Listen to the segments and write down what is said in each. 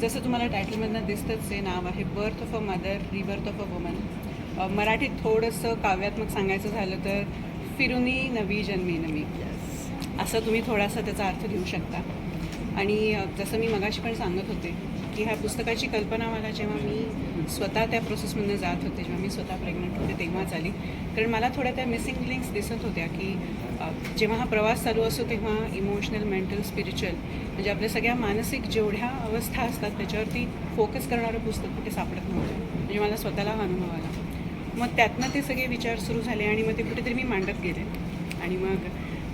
जसं तुम्हाला टायटलमधनं दिसतंच आहे नाव आहे birth of a mother rebirth of a woman मराठीत थोडंसं काव्यात्मक सांगायचं झालं तर फिरुनी नवी जन्मी नवी. असं तुम्ही थोडासा त्याचा अर्थ घेऊ शकता. आणि जसं मी मगाशी पण सांगत होते की ह्या पुस्तकाची कल्पना मला जेव्हा मी स्वतः त्या प्रोसेसमधनं जात होते जेव्हा मी स्वतः प्रेग्नंट होते तेव्हाच आली. कारण मला थोड्या त्या मिसिंग लिंक्स दिसत होत्या की जेव्हा हा प्रवास चालू असतो तेव्हा इमोशनल मेंटल स्पिरिच्युअल म्हणजे आपल्या सगळ्या मानसिक जेवढ्या अवस्था असतात त्याच्यावरती फोकस करणारं पुस्तक कुठे सापडत नव्हतं. म्हणजे मला स्वतःला हा अनुभव आला. मग त्यातनं ते सगळे विचार सुरू झाले आणि मग ते कुठेतरी मी मांडत गेले. आणि मग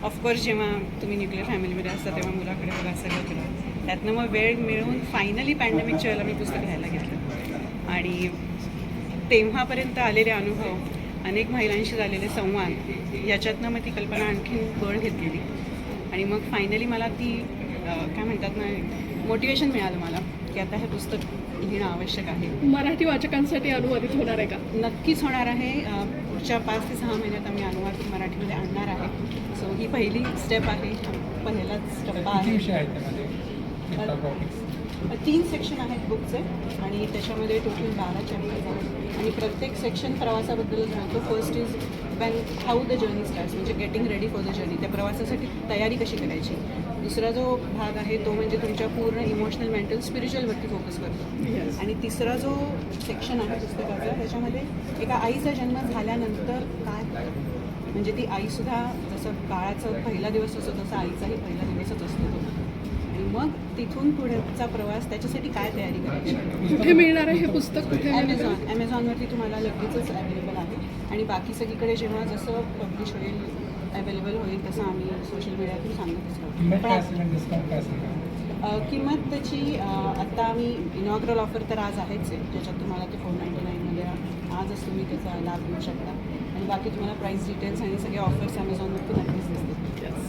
ऑफकोर्स जेव्हा तुम्ही न्यूक्लिअर फॅमिलीमध्ये असता तेव्हा मुलाकडे बघा सगळं करा त्यातनं मग वेळ मिळवून फायनली पॅन्डेमिकच्या वेळेला मी पुस्तक घ्यायला घेतलं. आणि तेव्हापर्यंत आलेले अनुभव अनेक महिलांशी झालेले संवाद याच्यातनं मग ती कल्पना आणखीन बळ घेतलेली. आणि मग फायनली मला ती काय म्हणतात ना मोटिवेशन मिळालं मला की आता हे पुस्तक लिहिणं आवश्यक आहे. मराठी वाचकांसाठी अनुवादित होणार आहे का? नक्कीच होणार आहे. पुढच्या पाच ते सहा महिन्यात आम्ही अनुवाद मराठीमध्ये आणणार आहे. सो पहिली स्टेप आहे पहिलाच टप्पा आहे. तीन सेक्शन आहेत बुकचे आणि त्याच्यामध्ये टोटल बारा चॅप्टर्स आहेत. आणि प्रत्येक सेक्शन प्रवासाबद्दलच बोलतो first is one how the journey start म्हणजे getting ready for the journey त्या प्रवासासाठी तयारी कशी करायची? दुसरा जो भाग आहे तो म्हणजे तुमच्या पूर्ण इमोशनल मेंटल स्पिरिच्युअलवरती फोकस करतो. आणि तिसरा जो सेक्शन आहे पुस्तकाचा त्याच्यामध्ये एका आईचा जन्म झाल्यानंतर काय? म्हणजे ती आईसुद्धा जसं काळाचा पहिला दिवस असतो तसा आईचाही पहिला दिवसच असतो तो. मग तिथून पुढेचा प्रवास त्याच्यासाठी काय तयारी करायची? कुठे मिळणार आहे हे पुस्तक? कुठे? ॲमेझॉन ॲमेझॉनवरती तुम्हाला लगेचच अवेलेबल आहे. आणि बाकी सगळीकडे जेव्हा जसं पब्लिश होईल अवेलेबल होईल तसं आम्ही सोशल मीडियातून सांगतच किंमत राहू काय पण असेल आणि डिस्काउंट काय असेल? का अ, किंमत त्याची आत्ता आम्ही इनॉग्रल ऑफर तर आज आहेच आहे. ज्याच्यात तुम्हाला ते फोर नाईन्टी नाईनमध्ये आजच तुम्ही त्याचा लाभ घेऊ शकता. आणि बाकी तुम्हाला प्राईस डिटेल्स आणि सगळे ऑफर्स ॲमेझॉनवरती नक्कीच दिसतील.